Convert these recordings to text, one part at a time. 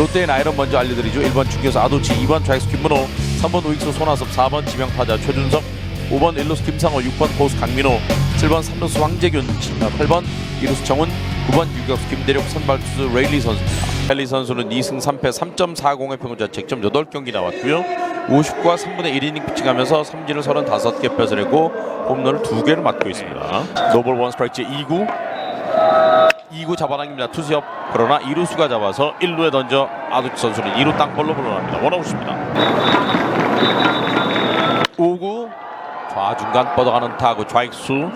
롯데의 아이런 먼저 알려드리죠. 1번 중교수 아도치, 2번 좌익수 김문호, 3번 우익수 손아섭, 4번 지명타자 최준석, 5번 일루수 김상호, 6번 포수 강민호, 7번 3루수 황재균, 8번 이루수 정훈, 9번 유격수 김대륙, 선발투수 레일리 선수입니다. 레일리 선수는 2승 3패 3.40의 평균 자책점 8경기 나왔고요. 50과 3분의 1이닝 피칭하면서 삼진을 35개 뺏어내고 홈런을 2개를 맞고 있습니다. 노볼 원 스트라이크 2구 2구 잡아당깁니다. 투수협 그러나 2루수가 잡아서 1루에 던져 아두치 선수는 2루 땅볼로 물러납니다. 원아웃입니다. 5구 좌중간 뻗어가는 타구 좌익수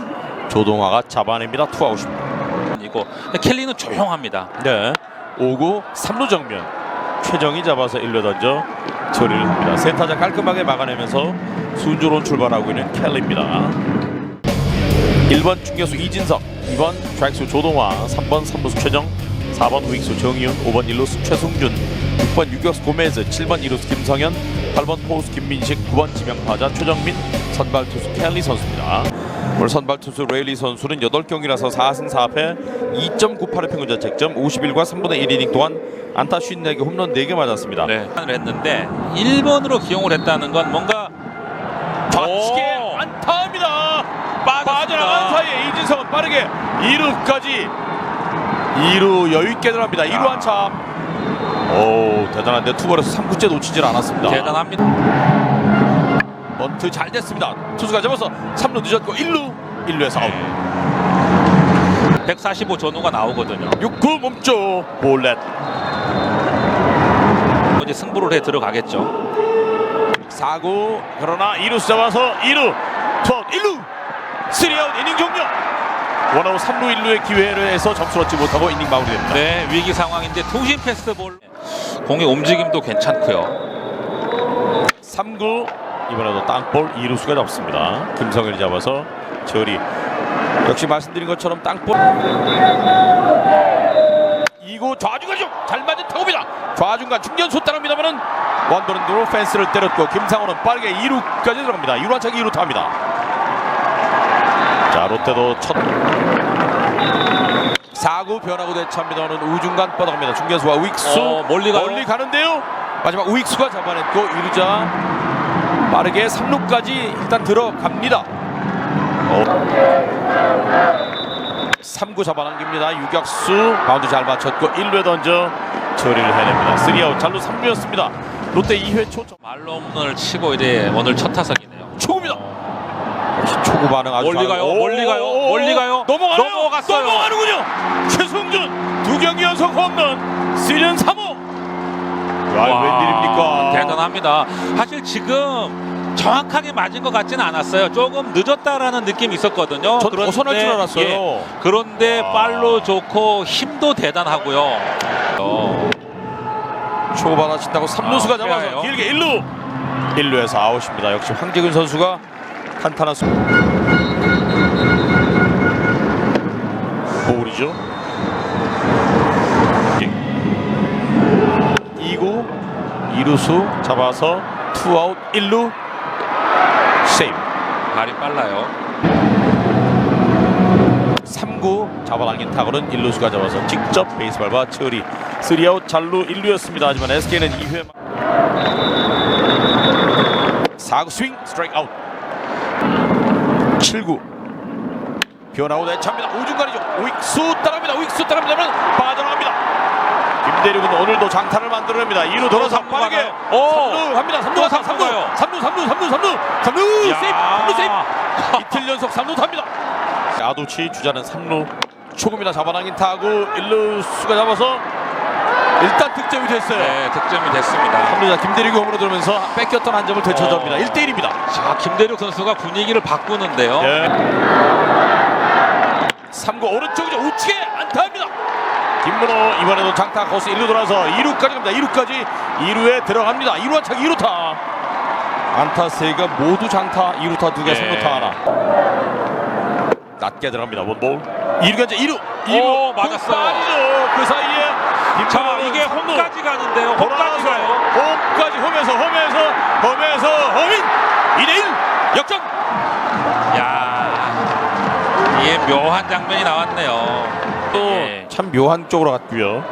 조동화가 잡아냅니다. 투아웃입니다. 이고 켈리는 조용합니다. 네. 5구 3루 정면 최정이 잡아서 1루 던져 처리를 합니다. 센타자 깔끔하게 막아내면서 순조로운 출발하고 있는 켈리입니다. 1번 중교수 이진석, 2번 좌익수 조동화, 3번 3루수 최정, 4번 우익수 정희훈, 5번 1루수 최승준, 6번 유격수 고메즈, 7번 2루수 김성현, 8번 포수 김민식, 9번 지명타자 최정민, 선발 투수 켈리 선수입니다. 오늘 선발 투수 레일리 선수는 8경기라서 4승 4패 2.98의 평균 자책점 51과 3분의 1이닝 동안 안타 54개 홈런 4개 맞았습니다. 네. 을 했는데 1번으로 기용을 했다는 건 뭔가 좌측에 오. 안타입니다. 빠져나간 사이에 이진성은 빠르게 2루까지 2루 여유 있게 들어갑니다. 2루 안차. 오 대단한데 투볼에서 3구째 놓치질 않았습니다. 대단합니다. 번트 잘 됐습니다. 투수가 잡아서 3루 늦었고 1루 1루에서 아웃. 145 전후가 나오거든요. 6구 몸쪽 볼넷. 이제 승부를 해 들어가겠죠. 4구 그러나 2루 잡아서 2루 투아웃 1루 3아웃 이닝 종료. 원아웃 3루 1루의 기회를 해서 점수를 얻지 못하고 이닝 마무리됩니다. 네, 위기 상황인데 통신 패스트볼 공의 움직임도 괜찮고요. 3구 이번에도 땅볼 2루수가 잡습니다. 김성현이 잡아서 처리. 역시 말씀드린 것처럼 땅볼 2구 좌중간 좀잘 맞은 타구입니다. 좌중간 중견수 따릅니다만은 원더랜드로 펜스를 때렸고 김상호는 빠르게 2루까지 들어갑니다. 2루 안차기 2루 탑니다. 자 롯데도 첫 4구 변하고 대차입니다는 우중간 뻗어갑니다. 중견수와 우익수 어, 멀리 가요. 멀리 가는데요. 마지막 우익수가 잡아냈고 2루자 빠르게 3루까지 일단 들어갑니다. 어. 3구 잡아당깁니다. 유격수 바운드 잘 맞췄고 1루에 던져 처리를 해냅니다. 3아웃 잘루 3루였습니다. 롯데 2회 초 말로 홈런을 치고 이제 오늘 첫 타석이네요. 초구입니다. 초구 반응 아주 멀리 잘- 가요, 오, 멀리 가요, 멀리 가요. 넘어가요. 넘어갔어요. 넘어가는군요. 최승준 두 경기 연속 홈런 시즌 3호. 와, 와, 웬일입니까? 대단합니다. 사실 지금 정확하게 맞은 것 같지는 않았어요. 조금 늦었다라는 느낌이 있었거든요. 전 벗어날 줄 알았어요. 예, 그런데 와. 빨로 좋고 힘도 대단하고요. 어, 초구 받아친다고 3루수가 아, 잡아서? 길게 1루 1루에서 아웃입니다 역시 황재균 선수가 탄탄한 수. 볼이죠. 2구 2루수 잡아서 투아웃 1루. 세이브. 발이 빨라요. 3구 잡아당긴 타구는 1루수가 잡아서 직접 베이스발과 처리. 3아웃 잘루 1루였습니다. 하지만 SK는 2회 4구 스윙 스트라이크 아웃 7구. 변화구 대차입니다. 우중간이죠. 우익수 따라갑니다. 우익수 따라갑니다만 빠져나갑니다. 김대륙은 오늘도 장타를 만들어냅니다. 2루 돌아서 삼루 빠르게? 오 삼루. 3루 갑니다. 3루 또 3루. 삼루 가요. 3루 3루 3루 3루. 3루 야. 세이프 3루 세이프. 이틀 연속 3루 탑니다. 아두치 주자는 3루. 초구입니다 잡아당긴 타구. 1루수가 잡아서 일단 득점이 됐어요. 네, 득점이 됐습니다. 3루자 김대륙이 홈으로 들어오면서 뺏겼던 한 점을 되찾아옵니다. 어. 1대1입니다. 자, 김대륙 선수가 분위기를 바꾸는데요. 예. 3구 오른쪽이죠. 우측에 안타입니다. 김문호 이번에도 장타 거스 1루 돌아서 2루까지 갑니다. 2루까지 2루에 들어갑니다. 2루 안착 2루타. 안타 3가 모두 장타 2루타 2개 예. 3루타 하나. 낮게 들어갑니다. 원볼. 2루가 이제 2루 2루. 오, 맞았어요. 그 사이에 자, 이게. 홈까지 가는데요. 홈까지 가요. 홈까지 홈에서 홈에서 홈에서 홈인 2대1 역전 야, 이게 묘한 장면이 나왔네요. 또참 묘한 쪽으로 갔고요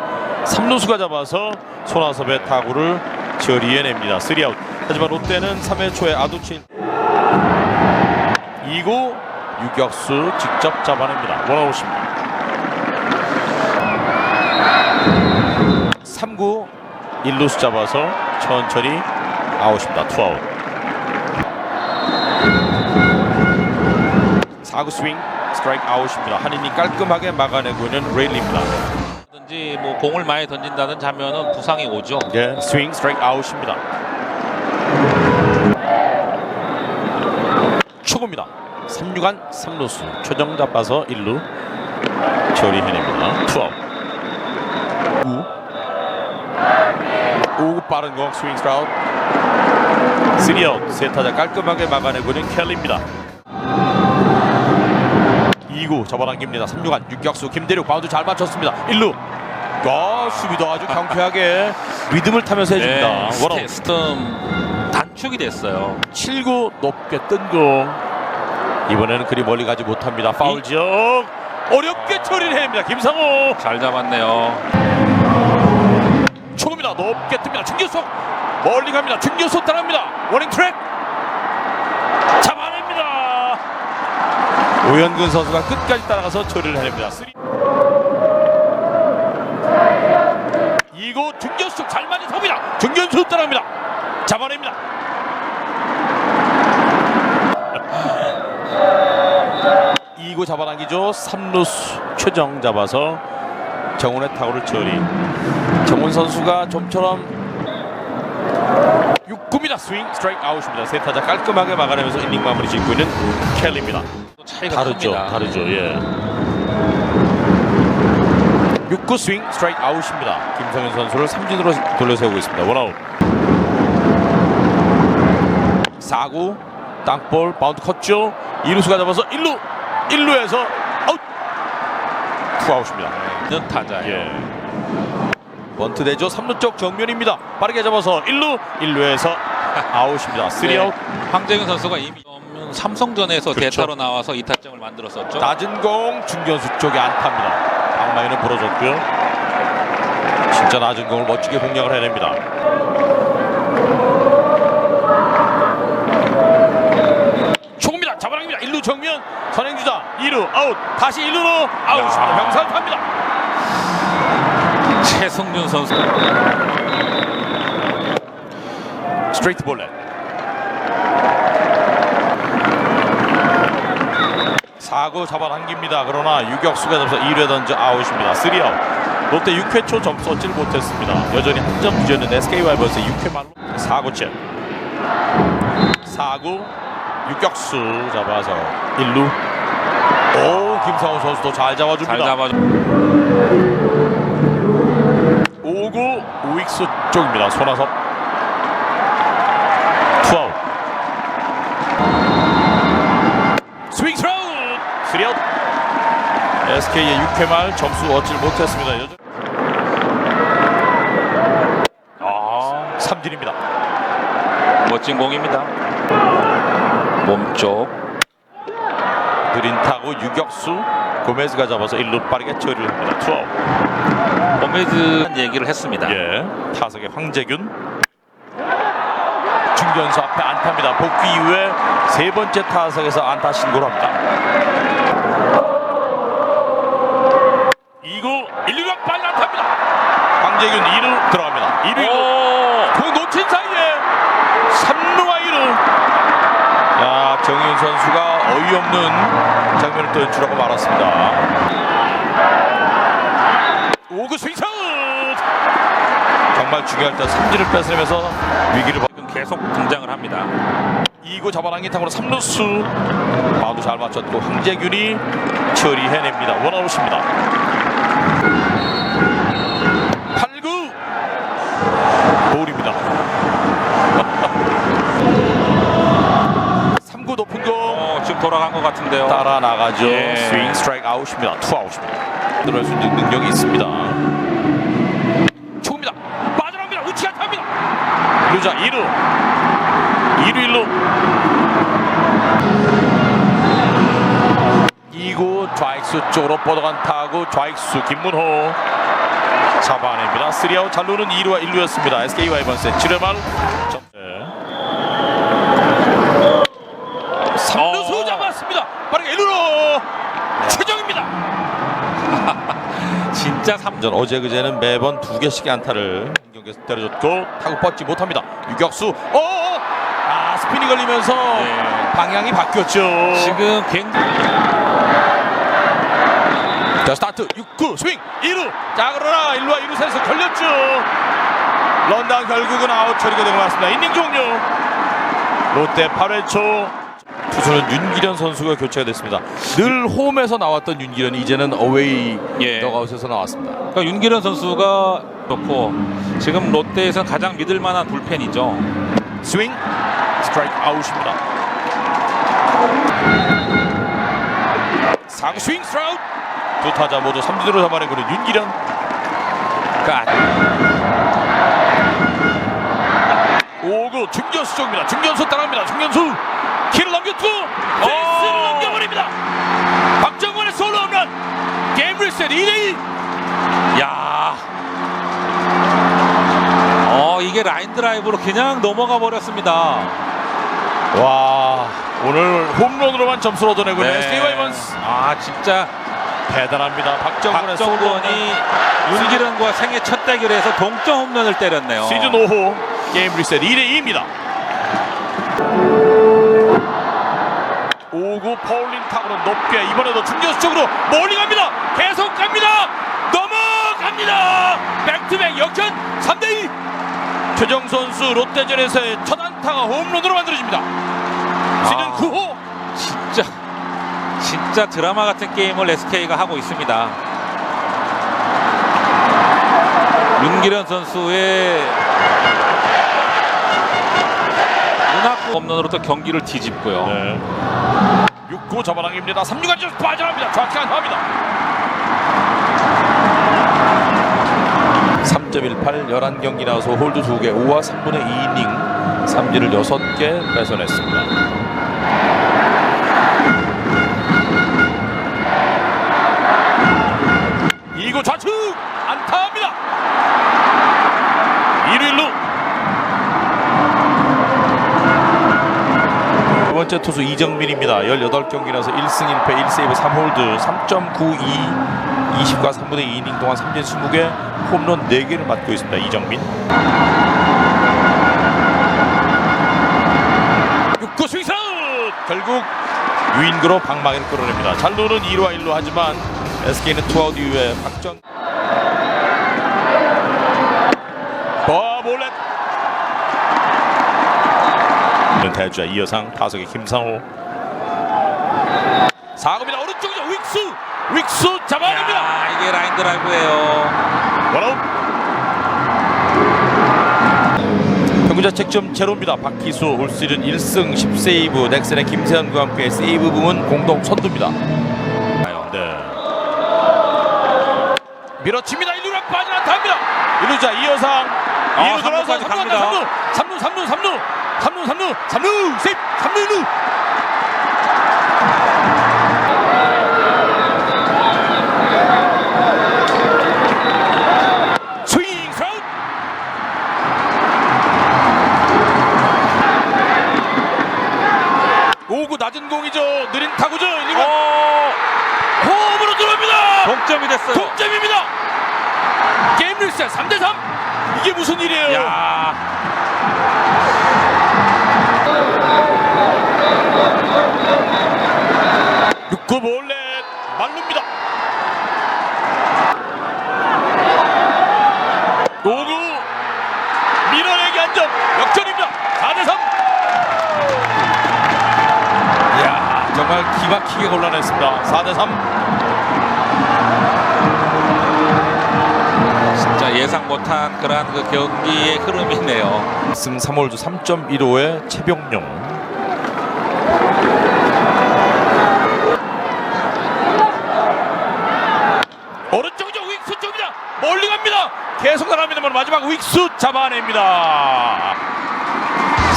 삼루수가 잡아서 손아섭의 타구를 처리해냅니다. 3아웃. 하지만 롯데는 3회 초에 아두친 2구 유격수 직접 잡아냅니다. 원아웃입니다. 1루수 잡아서 천천히 아웃입니다. 투아웃. 4구 스윙 스트라이크 아웃입니다. 한인이 깔끔하게 막아내고 있는 레일리입니다. 든지 뭐 공을 많이 던진다는 장면은 부상이 오죠. 예, 스윙 스트라이크 아웃입니다. 초구입니다. 3루간 3루수 최정 잡아서 1루 처리해냅니다. 투아웃. 5 5구 빠른 공 스윙 스트라우트 3아웃 세 타자 깔끔하게 막아내고 있는 켈리입니다. 2구 잡아당깁니다. 3루간 육격수 김대륙 바운드 잘 맞췄습니다. 1루 야, 수비도 아주 경쾌하게 리듬을 타면서 해줍니다. 원아웃. 네, 스텀 단축이 됐어요. 7구 높게 뜬공 이번에는 그리 멀리 가지 못합니다 파울 이- 지역 어렵게 처리를 해냅니다 김상호 잘 잡았네요. 초구입니다. 높게 뜹니다. 중교수. 멀리 갑니다. 중교수 따라갑니다. 워닝 트랙. 잡아냅니다. 오현근 선수가 끝까지 따라가서 처리를 해냅니다. 3 2구 중교수 잘 맞은 섭니다. 중견수 따라갑니다. 잡아냅니다. 2구 잡아당기죠. 3루수 최정 잡아서 정훈의 타구를 처리. 정훈 선수가 좀처럼 6구입니다. 스윙 스트라이크 아웃입니다. 세 타자 깔끔하게 막아내면서 이닝 마무리 짓고 있는 켈리입니다. 또 차이가 다르죠 큽니다. 다르죠 예. 6구 스윙 스트라이크 아웃입니다. 김성현 선수를 삼진으로 돌려세우고 있습니다. 원아웃. 4구 땅볼 바운드 컸죠? 2루수가 잡아서 1루 1루에서 아웃 투아웃입니다. 있는 타자예요. 예. 번트 되죠 3루 쪽 정면입니다. 빠르게 잡아서 1루 1루에서 아웃입니다. 3아웃. 네. 황재균 선수가 이미 삼성전에서 그렇죠. 대타로 나와서 이타점을 만들었었죠. 낮은 공 중견수 쪽에 안타입니다. 방망이는 부러졌고요. 진짜 낮은 공을 멋지게 공략을 해냅니다. 초구입니다. 잡아당깁니다. 1루 정면. 선행주자 2루 아웃 다시 1루로 아웃입니다 야. 병살타입니다 최승준 선수 스트레이트 볼넷 4구 잡아당깁니다. 그러나 유격수가 잡아서 2회 던져 아웃입니다. 3아웃. 롯데 6회 초 점수 얻지를 못했습니다. 여전히 한 점 뒤졌는 SK 와이번스의 6회 말로 4구째 4구 유격수 잡아서 1루 오 김상훈 선수도 잘 잡아줍니다. 잘 잡아줘. 5구 우익수 쪽입니다. 손아섭 투아웃 스윙 스라웃 3아웃 SK의 6회 말 점수 얻질 못했습니다. 여전... 아 삼진입니다. 멋진 공입니다. 몸쪽 느린 타구 유격수 고메즈가 잡아서 1루 빠르게 처리를 합니다. 투아웃 고메즈 얘기를 했습니다. 예, 타석의 황재균 중견수 앞에 안타입니다. 복귀 이후에 세 번째 타석에서 안타 신고를 합니다. 2구 1루가 빨리 안타입니다. 황재균 2루 들어갑니다. 1루 1루 오! 공 놓친 사이에 3루와 2루 야 정윤 선수가 어이없는 장면을 또 연출하고 말았습니다. 5구 스윙스 정말 중요할 때 삼진을 뺏으면서 위기를 계속 등장을 합니다. 2구 잡아당긴 타구로 3루수 바운드 잘 맞췄고 황재균이 처리해냅니다. 원아웃입니다. 8구 볼입니다. 3구 높은 공 어, 지금 돌아간 것 같은데요. 따라 나가죠. 예. 스윙 스트라이크 아웃입니다. 투 아웃입니다. 들어갈 수 있는 능력이 있습니다. 초입니다. 빠져나옵니다. 우치가 탑니다. 1루자 2루. 2루 1루. 2구 좌익수 쪽으로 뻗어간 타구 좌익수 김문호 잡아냅니다. 3아웃 잘루는 2루와 1루였습니다. SK 와이번스의 7회 말 점... 네. 3루수 어. 잡았습니다. 빠르게 1루로 최정입니다. 진짜 삼전 어제 그제는 매번 두 개씩의 안타를 경기에서 때려줬고 타고 뻗지 못합니다. 유격수 어, 아 스피니 걸리면서 네. 방향이 바뀌었죠. 지금 굉장히 자 스타트 6구 스윙 2루 자 그러나 1루와 2루 사이에서 걸렸죠. 런당 결국은 아웃 처리가 되고 말습니다. 이닝 종료. 롯데 8회 초 투수는 윤기련 선수가 교체가 됐습니다. 늘 홈에서 나왔던 윤기련이 이제는 어웨이 예. 더가웃에서 나왔습니다. 그러니까 윤기련 선수가 그렇고 지금 롯데에서 가장 믿을 만한 불펜이죠. 스윙 스트라이크 아웃입니다. 상 스윙 스트라우트 두 타자 모두 삼진으로 잡아내고 있는 윤기련 그러니까 5구 중견수 쪽입니다. 중견수 따라갑니다. 중견수 키를 넘겼고 베이스를 어. 넘겨버립니다. 박정원의 솔로 홈런 게임 리셋 2대2 야. 어, 이게 라인 드라이브로 그냥 넘어가 버렸습니다. 와 오늘 홈런으로만 점수를 얻어내고 있는 SK 와이번스 아, 진짜 대단합니다. 박정원의 박정권이 윤기련과 생애 첫 대결에서 동점 홈런을 때렸네요. 시즌 5호 게임 리셋 2대 2입니다. 5구 파울린 타구로 높게 이번에도 중견수 쪽으로 멀리 갑니다. 계속 갑니다. 넘어갑니다. 백투백 역전 3대2 최정 선수 롯데전에서의 첫 안타가 홈런으로 만들어집니다. 시즌 아. 9호 진짜 진짜 드라마 같은 게임을 SK가 하고 있습니다. 윤기련 선수의 문학구 홈런으로 또 경기를 뒤집고요. 네. 6구 잡아당깁니다. 3루까지 빠져나갑니다. 정확히 안타합니다. 3.18 11경기 나와서 홀드 2개 5와 3분의 2이닝 삼진을 6개 뺏어냈습니다. 이구 좌측 안타합니다. 1루 1루 두 번째 투수 이정민입니다. 18경기라서 1승 1패 1세이브 3홀드 3.92 20과 3분의 2이닝 동안 3진 20개 홈런 4개를 맞고 있습니다. 이정민 6구 스윙스 결국 유인구로 방망이를 끌어냅니다. 잘루는 2루와 1루 하지만 SK는 투아웃 이후에 박정 버 몰 렛 대주자 이여상 타석의 김상호. 4구입니다 오른쪽이죠 윅수! 윅수 잡아냅니다! 야, 이게 라인 드라이브예요. 원아웃! 평균 자 책점 제로입니다. 박희수 올 시즌 1승 10세이브. 넥센의 김세현과 함께 세이브 부문 공동 선두입니다. 네. 밀어칩니다. 1루로 빠진 안타입니다. 1루자 이여상. 아, 2루 돌아서 삼루까지 3루 갑니다. 3루 3루 3루 3루 3루 3루 3루 세이브 3루 1루. 스윙 스라우트 오구 낮은 공이죠. 느린 타구죠 1번 어, 홈으로 들어옵니다. 동점이 됐어요. 동점입니다. 게임 리셋 3대3 이게 무슨 일이에요? 야, 육구 몰래 말릅니다. 오구 밀어내기 한 점 역전입니다. 4대3 이야 정말 기막히게 곤란했습니다. 4대3 진짜 예상 못한 그러한 그 경기의 흐름이네요. 승 3홀드 3.15의 최병용 오른쪽이죠 윅수 쪽이다 멀리 갑니다 계속 나갑니다만 마지막 윅수 잡아냅니다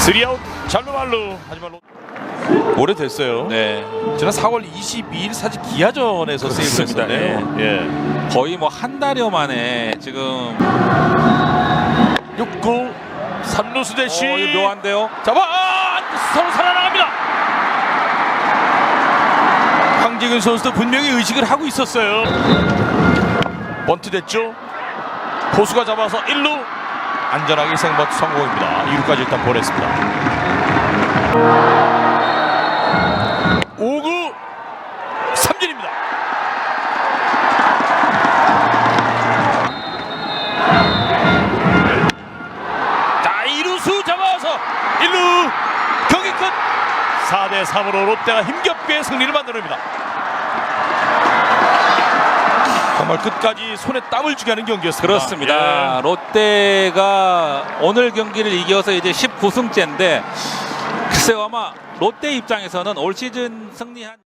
3아웃 잘루말루 하지만 롯- 오래됐어요. 네. 지난 4월 22일 사실 기아전에서 세이브를 그렇습니다. 했었네요. 예. 거의 뭐 한 달여 만에 지금 6구 3루수 대시 어, 이거 묘한데요. 잡아 아, 서로 살아나갑니다. 황재균 선수도 분명히 의식을 하고 있었어요. 번트 됐죠. 포수가 잡아서 1루 안전하게 생버트 성공입니다. 2루까지 일단 보냈습니다. 5구 삼진입니다. 자 2루수 잡아서 1루 경기 끝 4대 3으로 롯데가 힘겹게 승리를 만들어냅니다 정말 끝까지 손에 땀을 쥐게 하는 경기였습니다 그렇습니다. 롯데가 오늘 경기를 이겨서 이제 19승째인데 글쎄요 아마 롯데 입장에서는 올 시즌 승리한